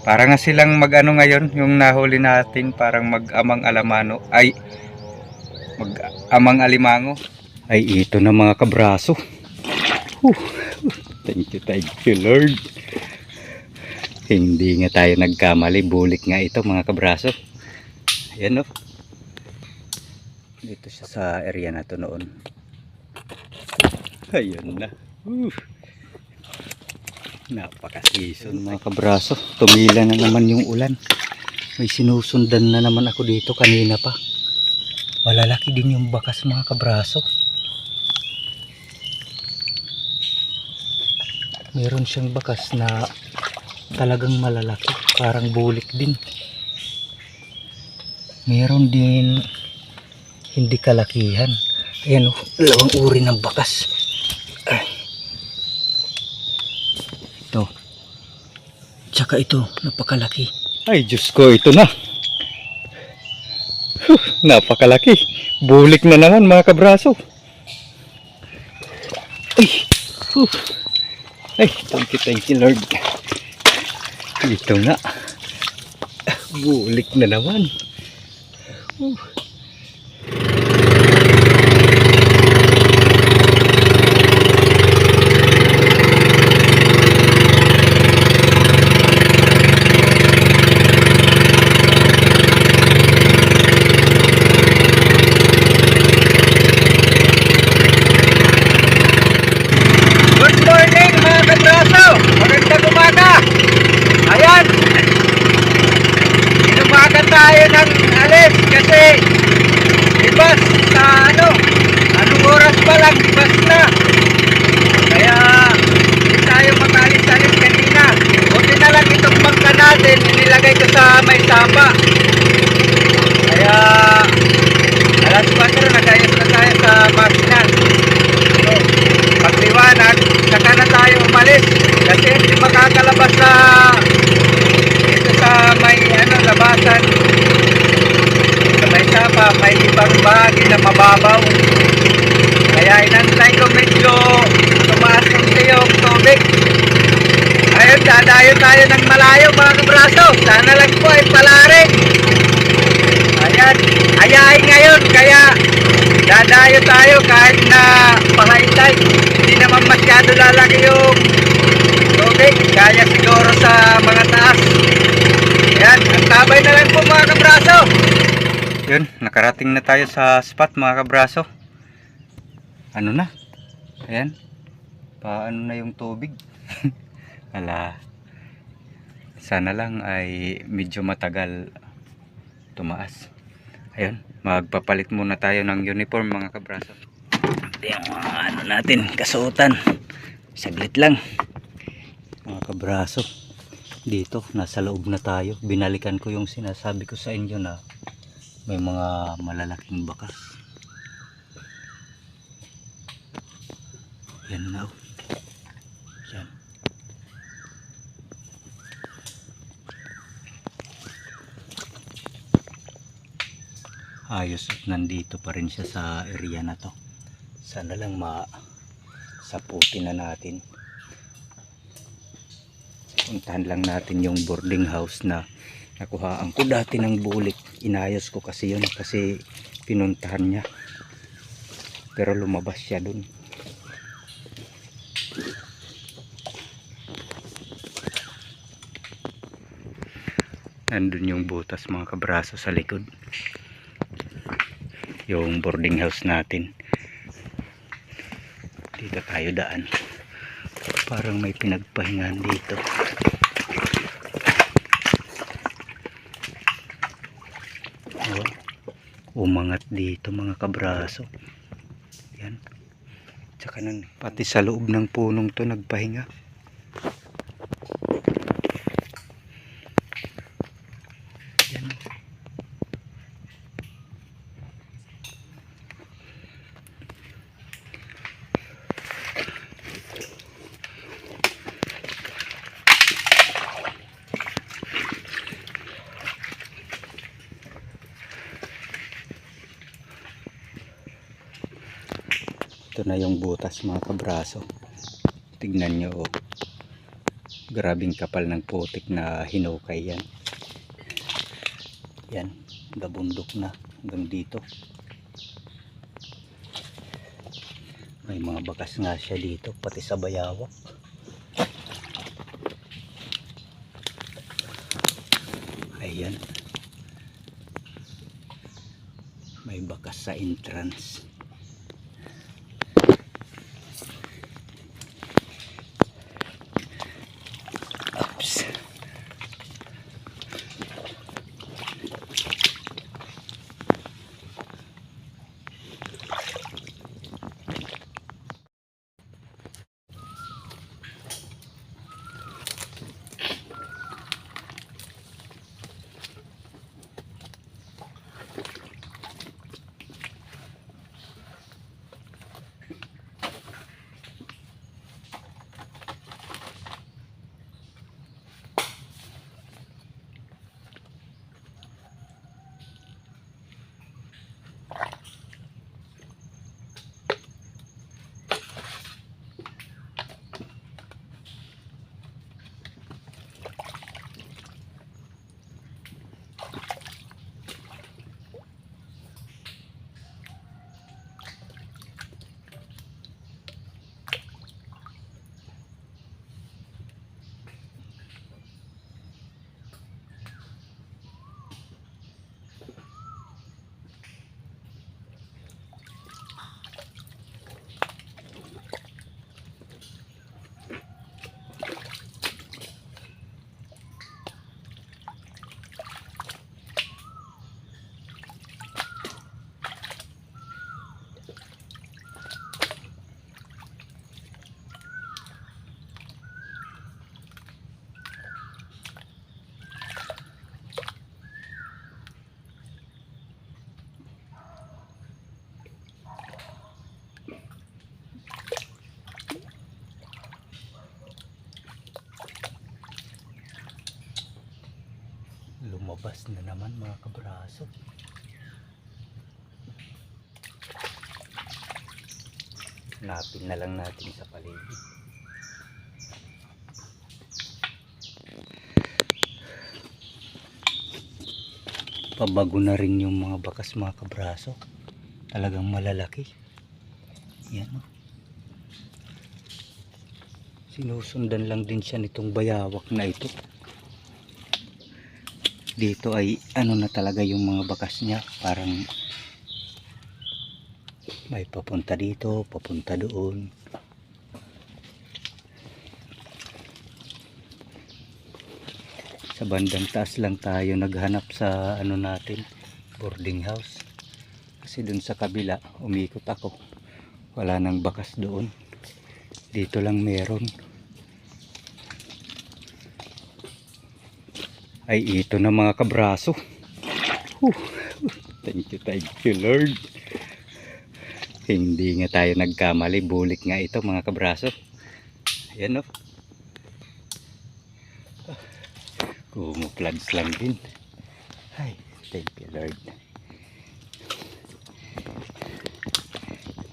Para nga silang mag-ano ngayon, yung nahuli natin, parang mag-amang alamano. Ay, mag-amang alimango. Ay, ito na mga kabraso. Whew. Thank you, thank you, Lord. Hindi nga tayo nagkamali. Bulik nga ito, mga kabraso. Ayan, oh. Dito siya sa area na to noon. Ayun na. Whew. Napaka-season mga kabraso. Tumila na naman yung ulan. May sinusundan na naman ako dito kanina pa. Malalaki din yung bakas mga kabraso. Meron siyang bakas na talagang malalaki. Parang bulik din. Meron din hindi kalakihan. Ayan o, dalawang uri ng bakas. Ay. Ito. Tsaka ito, napakalaki. Ay, Diyos ko, ito na. Huh, napakalaki. Bulik na naman mga kabraso. Ay, huh. Ay, thank you, thank you, Lord. Ito na. Bulik na naman. Huh. Good morning mga katraso! Magandang umaga! Ayan! Inumaga tayo ng alis kasi ibas sa ano, anong oras pa lang, ibas na. Kaya hindi tayo makalis-alis kanina. Buti na lang itong bangka natin, inilagay ko sa may tapa. Kaya alas 4 nagayos na tayo sa makina. So, pagliwanag, saka na tayo umalis kasi hindi makakalabas sa dito sa may ano, labasan sa may sapa, may ibang bahagi na mababaw kaya inantay ko medyo tumaas ng siyong tubig ayun, dadayo tayo ng malayo mga kabraso sana lang po ay palarin ayan, ayain ngayon kaya Dadayo tayo kahit na pahaytay. Hindi naman masyado lalaki yung tubig. Kaya siguro sa mga taas. Yan, ang tabay na lang po mga kabraso. Yun, nakarating na tayo sa spot mga kabraso. Ano na? Ayan. Paano na yung tubig? Ala. Sana lang ay medyo matagal tumaas. Ayun, magpapalit muna tayo ng uniform mga kabraso. Yung mga ano natin, kasuotan. Saglit lang. Mga kabraso. Dito, nasa loob na tayo. Binalikan ko yung sinasabi ko sa inyo na may mga malalaking bakas. Yan na. oh. Yan. Ayos at nandito pa rin siya sa area na to. Sana lang ma saputin na natin. Puntahan lang natin yung boarding house na nakuhaan ko. Dati ng bulik inayos ko kasi yun kasi pinuntahan niya. Pero lumabas siya dun. Nandun yung butas mga kabraso sa likod yung boarding house natin. Dito tayo daan. Parang may pinagpahingan dito. Oh, umangat dito mga kabraso. Yan. Tsaka nang pati sa loob ng punong to nagpahinga Ito na yung butas mga kabraso. Tignan nyo oh. Grabing kapal ng putik na hinukay yan. Yan, gabundok na hanggang dito. May mga bakas nga siya dito, pati sa bayawak. Ayan. May bakas sa entrance. Lumabas na naman mga kabraso. Hanapin na lang natin sa paligid. Pabago na rin yung mga bakas mga kabraso. Talagang malalaki. Yan o. Sinusundan lang din siya nitong bayawak na ito dito ay ano na talaga yung mga bakas niya. Parang may papunta dito papunta doon. Sa bandang taas lang tayo naghanap sa ano natin boarding house. Kasi dun sa kabila umikot ako. Wala nang bakas doon. Dito lang meron ay ito na mga kabraso. Whew. Thank you, thank you Lord. Hindi nga tayo nagkamali. Bulik nga ito mga kabraso. Ayan o. Kumuplads lang din. Ay, thank you Lord.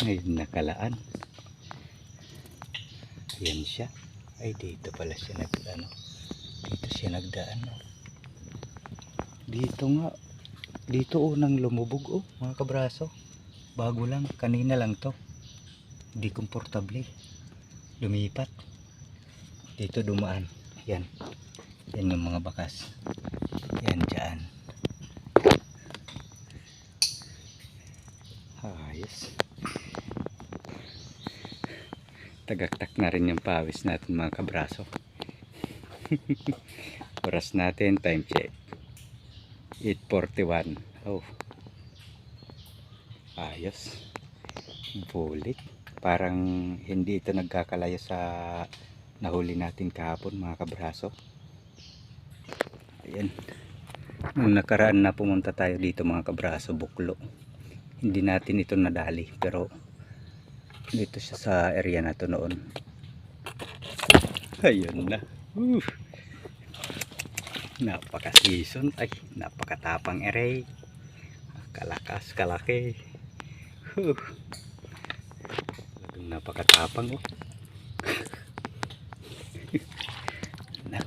Ngayon nakalaan. Ayan siya. Ay, dito pala siya nag, ano, dito siya nagdaan. No? Dito nga. Dito unang lumubog oh, mga kabraso. Bago lang, kanina lang to. Hindi komportable. Lumipat. Dito dumaan. Yan. Yan yung mga bakas. Yan dyan. Ayos. Tagaktak na rin yung pawis natin mga kabraso. Oras natin, time check. 8.41. Oh. Ayos. Bulik. Parang hindi ito nagkakalayo sa nahuli natin kahapon mga kabraso. Ayan. Nung nakaraan na pumunta tayo dito mga kabraso, buklo. Hindi natin ito nadali pero dito siya sa area na to noon. Ayun na napaka season ay napakatapang array kalakas kalaki huh. napakatapang oh. na.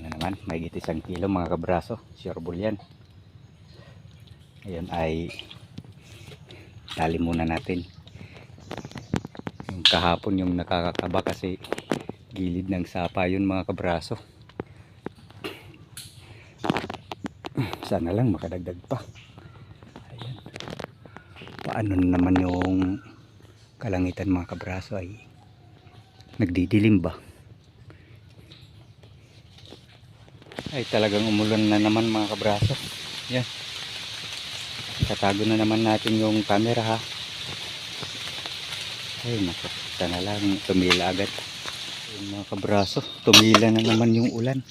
na naman may isang kilo mga kabraso sureball yan ayan ay tali muna natin yung kahapon yung nakakataba kasi gilid ng sapa yun mga kabraso. Sana lang makadagdag pa. Ayan. Paano naman yung kalangitan mga kabraso ay nagdidilim ba? Ay talagang umulan na naman mga kabraso. Yan. Tatago na naman natin yung camera ha. Ay naku, sana lang tumila agad. Ayun, mga kabraso, tumila na naman yung ulan.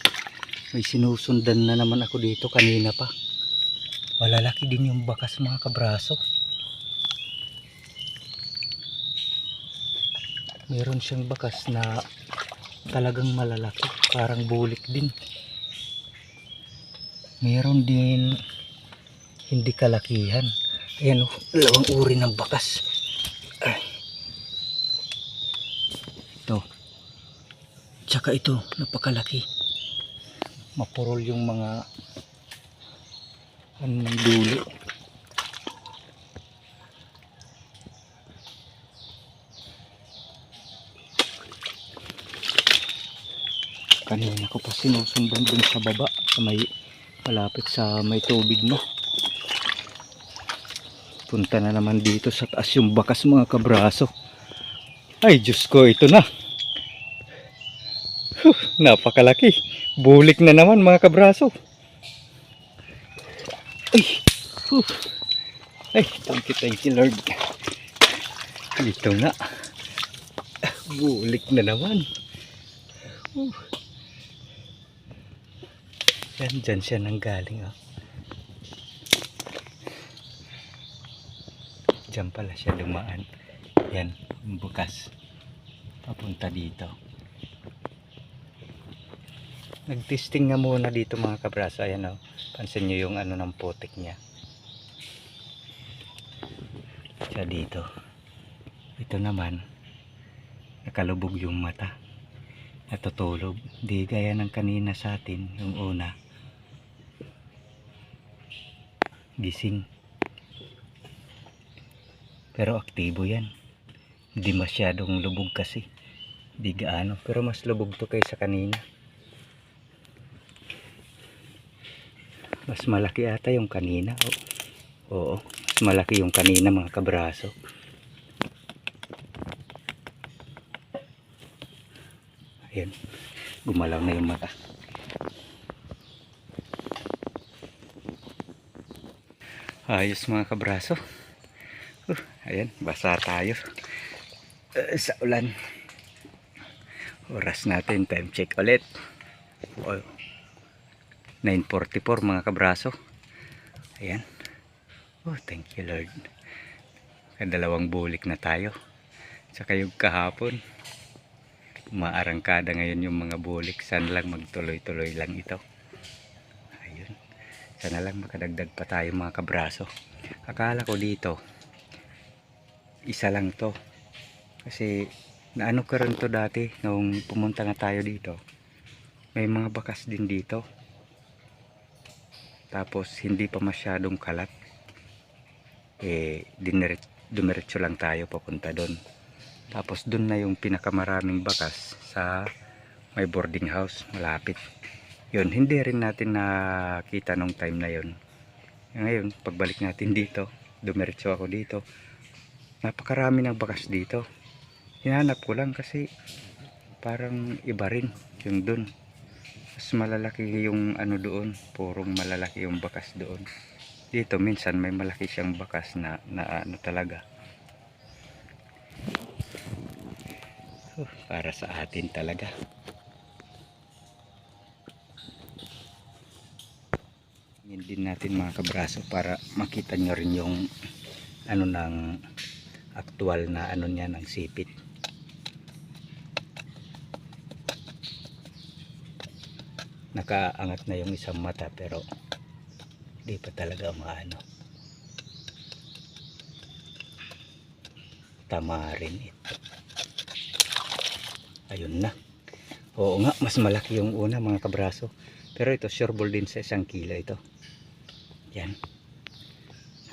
May sinusundan na naman ako dito kanina pa. Malalaki din yung bakas mga kabraso. Meron siyang bakas na talagang malalaki. Parang bulik din. Meron din hindi kalakihan. Ayan o, dalawang uri ng bakas. Ay. Ito. Tsaka ito, napakalaki. Mapurol yung mga ano ng dulo. Kanina ko pa sinusundan dun sa baba sa may malapit sa may tubig na. Punta na naman dito sa taas yung bakas mga kabraso. Ay Diyos ko, ito na. Napakalaki. Bulik na naman mga kabraso. Ay, huh. ay, thank you, thank you Lord. Ito na. Bulik na naman. Huh. Yan, dyan siya nang galing. Oh. Diyan pala siya dumaan. Yan, bukas. Papunta dito. Nagtesting nga muna dito mga kabraso. Ayan oh. Pansin nyo yung ano ng putik niya. Siya dito. Ito naman. Nakalubog yung mata. Natutulog. Di gaya ng kanina sa atin. Yung una. Gising. Pero aktibo yan. Hindi masyadong lubog kasi. Di gaano. Pero mas lubog to kaysa kanina. Mas malaki ata yung kanina. Oo. Oo. Mas malaki yung kanina mga kabraso. Ayan. Gumalaw na yung mata. Ayos mga kabraso. Uh, ayan, basa tayo. Uh, sa ulan. Oras natin, time check ulit. Oh, 9.44 mga kabraso. Ayan. Oh, thank you Lord. Kadalawang bulik na tayo. Saka yung kahapon. Maarangkada ngayon yung mga bulik. Sana lang magtuloy-tuloy lang ito. Ayun. Sana lang makadagdag pa tayo mga kabraso. Akala ko dito, isa lang to. Kasi naano ko rin to dati nung pumunta na tayo dito. May mga bakas din dito. Tapos hindi pa masyadong kalat. Eh, dumiretso lang tayo papunta doon. Tapos doon na yung pinakamaraming bakas sa may boarding house malapit. Yun, hindi rin natin nakita nung time na yun. Ngayon, pagbalik natin dito, dumiretso ako dito. Napakarami ng bakas dito. Hinanap ko lang kasi parang iba rin yung doon. Mas malalaki yung ano doon, purong malalaki yung bakas doon. Dito minsan may malaki siyang bakas na, na ano talaga. Uh, para sa atin talaga. Tingin din natin mga kabraso para makita nyo rin yung ano ng aktual na ano niya ng sipit. Nakaangat na yung isang mata pero di pa talaga maano. Tama rin ito. Ayun na. Oo nga, mas malaki yung una mga kabraso. Pero ito, sureball din sa isang kilo ito. Yan.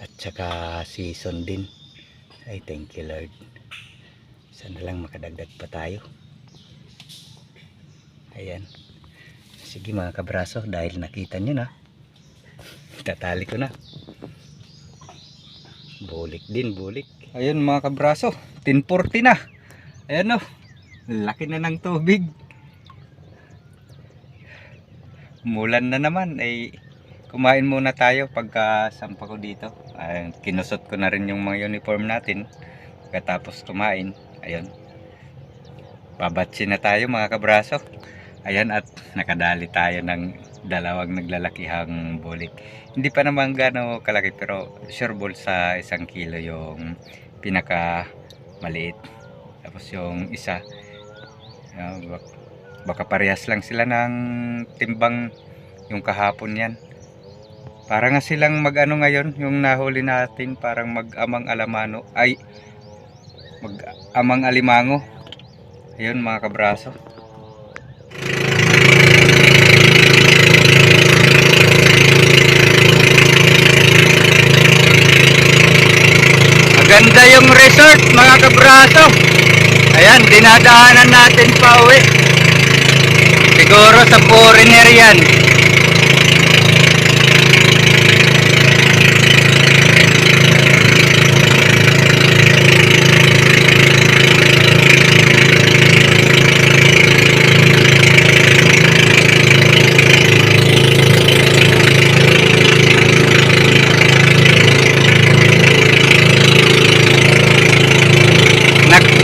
At saka season din. Ay, thank you Lord. Sana lang makadagdag pa tayo. Ayan. Sige mga kabraso, dahil nakita nyo na. Tatali ko na. Bulik din, bulik. Ayun mga kabraso, 1040 na. Ayan o, laki na ng tubig. Mulan na naman ay kumain muna tayo pagka sampa ko dito. Ay, kinusot ko na rin yung mga uniform natin. Pagkatapos kumain, ayun. Babatsi na tayo mga kabraso. Ayan at nakadali tayo ng dalawang naglalakihang bulik. Hindi pa naman gano kalaki pero sure ball sa isang kilo yung pinaka maliit. Tapos yung isa bak- baka parehas lang sila ng timbang yung kahapon yan. Para nga silang mag-ano ngayon, yung nahuli natin parang mag-amang alamano ay mag-amang alimango. Ayun mga kabraso. Maganda yung resort mga kabraso. Ayan, dinadaanan natin pa uwi. Siguro sa foreigner yan.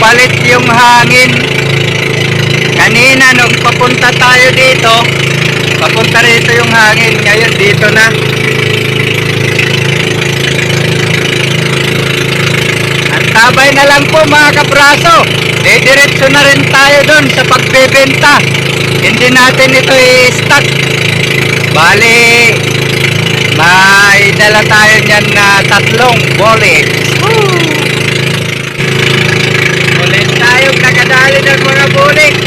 Nagpalit yung hangin. Kanina nung papunta tayo dito, papunta rito yung hangin. Ngayon dito na. Ang tabay na lang po mga kabraso. Didiretso na rin tayo doon sa pagbebenta. Hindi natin ito i-stock. Bali, may dala tayo niyan na tatlong bullets. Tayong nakadali ng mga bulik.